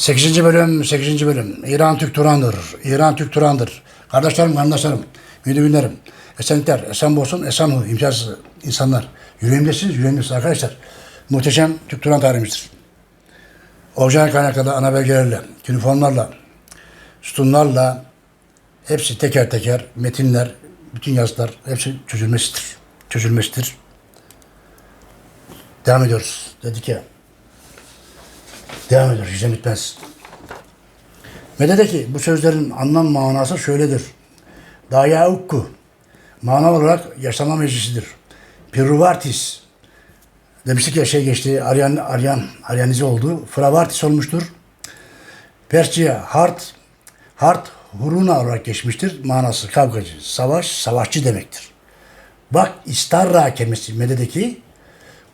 8. bölüm, 8. bölüm. İran Türk Turan'dır. İran Türk Turan'dır. Kardeşlerim, kardeşlerim, müdür günlerim. Esenlikler, esen olsun, esen ol, imkansız insanlar. Yüreğimdesiniz, yüreğimdesiniz arkadaşlar. Muhteşem Türk Turan tarihimizdir. Orijinal kaynaklarla, ana belgelerle, üniformlarla, sütunlarla, hepsi teker teker, metinler, bütün yazılar, hepsi çözülmesidir. Çözülmesidir. Devam ediyoruz. Dedik ya. Devam ediyoruz. Yüzden bitmez. Mede'deki bu sözlerin anlam manası şöyledir. Daya ukku. Mana olarak yaşama meclisidir. Piruvartis. Demiştik ya şey geçti. Aryan, Aryan, Aryanize oldu. Fravartis olmuştur. Persçe'ye hart, hart huruna olarak geçmiştir. Manası kavgacı, savaş, savaşçı demektir. Bak istarra kelimesi Mede'deki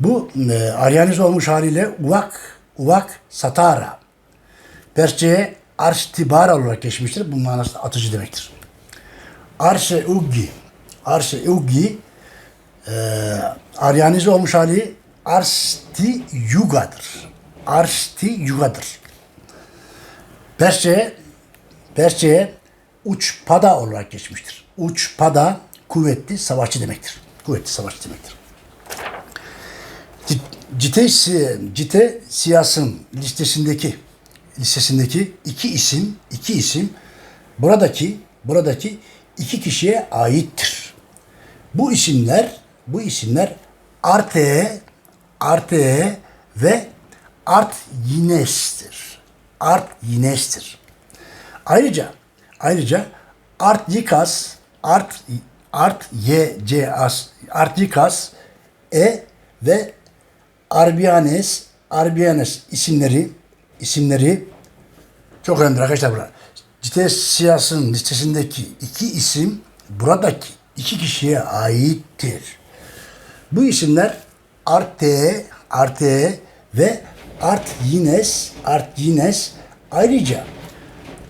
bu e, Aryanize olmuş haliyle uvak, uvak satara. Persçe'ye arştibara olarak geçmiştir. Bu manası atıcı demektir. Arşe uggi, arşe uggi e, Aryanize olmuş hali arsti yugadır. Arsti yugadır. Persçe'ye Persçe'ye uçpada olarak geçmiştir. Uçpada kuvvetli savaşçı demektir. Kuvvetli savaşçı demektir. Cite, Cite Siyas'ın listesindeki listesindeki iki isim, iki isim buradaki buradaki iki kişiye aittir. Bu isimler bu isimler Arte, Arte ve Art Yines'tir. Art Yines'tir. Ayrıca ayrıca Art Yikas, Art Art Y C As, Art Yikas E ve Arbianes, Arbianes isimleri isimleri çok önemli arkadaşlar burada. Cites Siyas'ın listesindeki iki isim buradaki iki kişiye aittir. Bu isimler Arte, Arte ve Art Yines, Art Yines ayrıca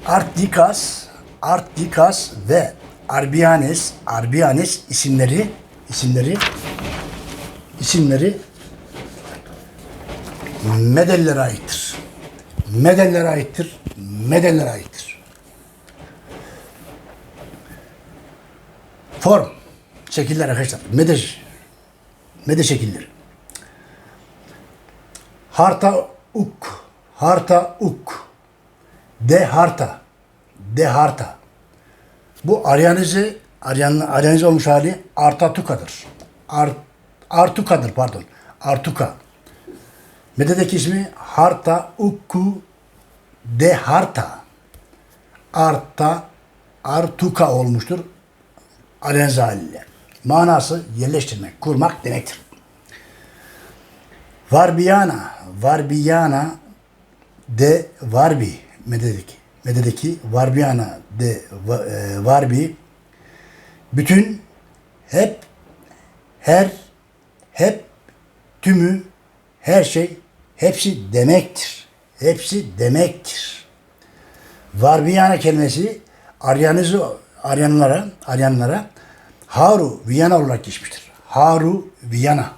Artikas, Artikas ve Arbianes, Arbianes isimleri isimleri isimleri Medellere aittir. Medellere aittir. Medellere aittir. Form. Şekiller arkadaşlar. Mede, mede şekilleri. Harta uk. Harta uk. De harta. De harta. Bu Aryanize, Aryan, Aryanize olmuş hali Artatuka'dır. Art, Artuka'dır pardon. Artuka. Mede'deki ismi Harta Ukku de Harta. Arta Artuka olmuştur. Arenze haliyle. Manası yerleştirmek, kurmak demektir. Varbiyana, Varbiyana de Varbi Mede'deki. Mede'deki Varbiyana de e, Varbi bütün hep her hep tümü her şey hepsi demektir. Hepsi demektir. Varbiyana kelimesi Aryanizı Aryanlara, Aryanlara Haru Viyana olarak geçmiştir. Haru Viyana.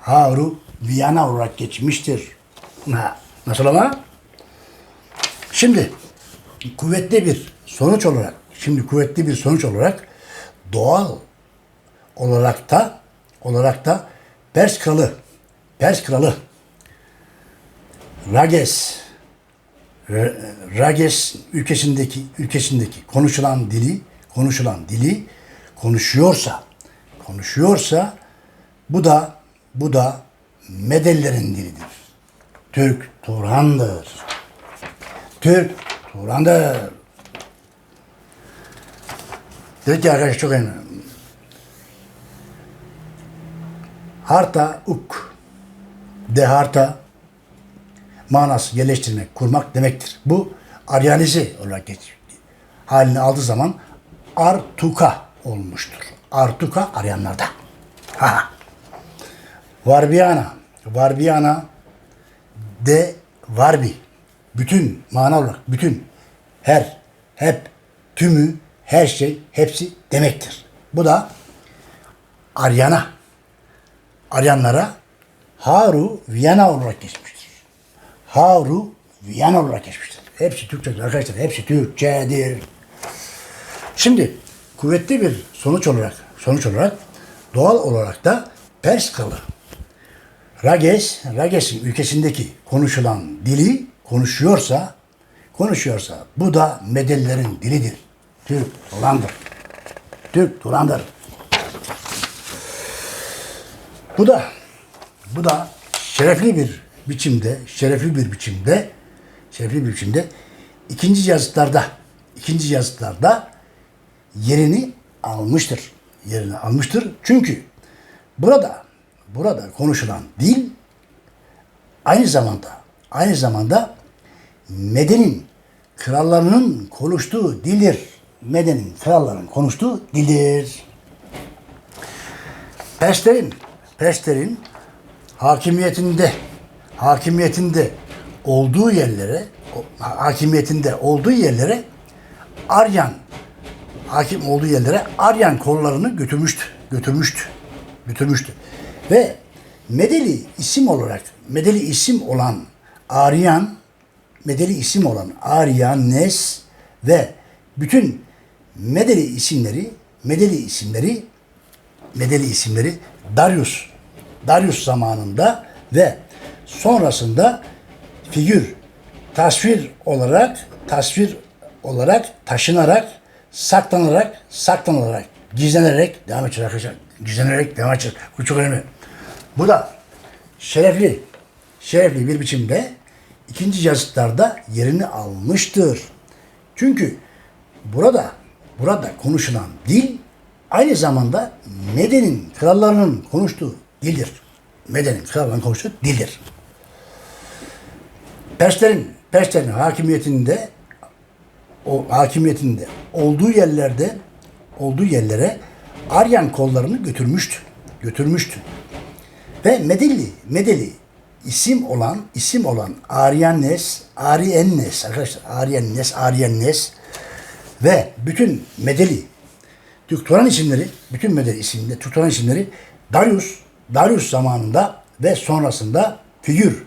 Haru Viyana olarak geçmiştir. Ha, nasıl ama? Şimdi kuvvetli bir sonuç olarak, şimdi kuvvetli bir sonuç olarak doğal olarak da olarak da Pers kralı, Pers kralı Rages Rages ülkesindeki ülkesindeki konuşulan dili konuşulan dili konuşuyorsa konuşuyorsa bu da bu da Medellerin dilidir. Türk Turan'dır. Türk Turan'dır. Dedik ki arkadaşlar çok önemli. Harta uk. De harta manası yerleştirmek, kurmak demektir. Bu Aryanize olarak geç halini aldığı zaman Artuka olmuştur. Artuka arayanlarda. Ha. Varbiyana, Varbiyana de Varbi. Bütün mana olarak bütün her, hep, tümü, her şey, hepsi demektir. Bu da Aryana, Aryanlara Haru Viyana olarak geçmiştir. Haru Viyana olarak geçmiştir. Hepsi Türkçedir arkadaşlar. Hepsi Türkçedir. Şimdi kuvvetli bir sonuç olarak sonuç olarak doğal olarak da Pers kralı Rages, Rages'in ülkesindeki konuşulan dili konuşuyorsa konuşuyorsa bu da Medelilerin dilidir. Türk Turan'dır. Türk Turan'dır. Bu da bu da şerefli bir biçimde, şerefli bir biçimde, şerefli bir biçimde ikinci yazıtlarda, ikinci yazıtlarda yerini almıştır. Yerini almıştır. Çünkü burada burada konuşulan dil aynı zamanda aynı zamanda Meden'in krallarının konuştuğu dildir. Meden'in krallarının konuştuğu dildir. Perslerin Perslerin hakimiyetinde hakimiyetinde olduğu yerlere hakimiyetinde olduğu yerlere Aryan hakim olduğu yerlere Aryan kollarını götürmüştü. Götürmüştü. Götürmüştü. Ve Medeli isim olarak Medeli isim olan Aryan Medeli isim olan Aryanes ve bütün Medeli isimleri Medeli isimleri Medeli isimleri Darius Darius zamanında ve sonrasında figür tasvir olarak tasvir olarak taşınarak saklanarak saklanarak gizlenerek devam edecek arkadaşlar. Gizlenerek devam edecek. Bu çok önemli. Bu da şerefli şerefli bir biçimde ikinci yazıtlarda yerini almıştır. Çünkü burada burada konuşulan dil aynı zamanda Meden'in krallarının konuştuğu dildir. Meden'in krallarının konuştuğu dildir. Perslerin Perslerin hakimiyetinde o hakimiyetinde olduğu yerlerde olduğu yerlere Aryan kollarını götürmüştü. Götürmüştü. Ve Medeli, Medeli isim olan, isim olan Aryannes, Ariennes arkadaşlar, Ariennes, Ariennes ve bütün Medeli, Türk Turan isimleri, bütün Medeli isimleri, Türk Turan isimleri Darius, Darius zamanında ve sonrasında figür,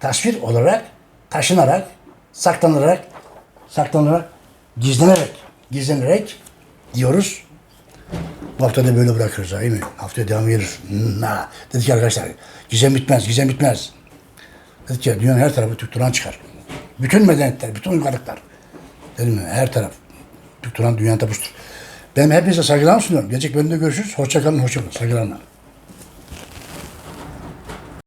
tasvir olarak, taşınarak, saklanarak, saklanarak, gizlenerek, gizlenerek diyoruz. Bu hafta da böyle bırakırız iyi mi? Haftaya devam gelir. Ha. Dedik ki arkadaşlar gizem bitmez, gizem bitmez. Dedik ki dünyanın her tarafı Türk Turan çıkar. Bütün medeniyetler, bütün uygarlıklar. Dedim mi? Her taraf. Türk Turan dünyanın tapusudur. Ben hepinize saygılarımı sunuyorum. Gelecek bölümde görüşürüz. Hoşçakalın, hoşçakalın. Saygılarımla.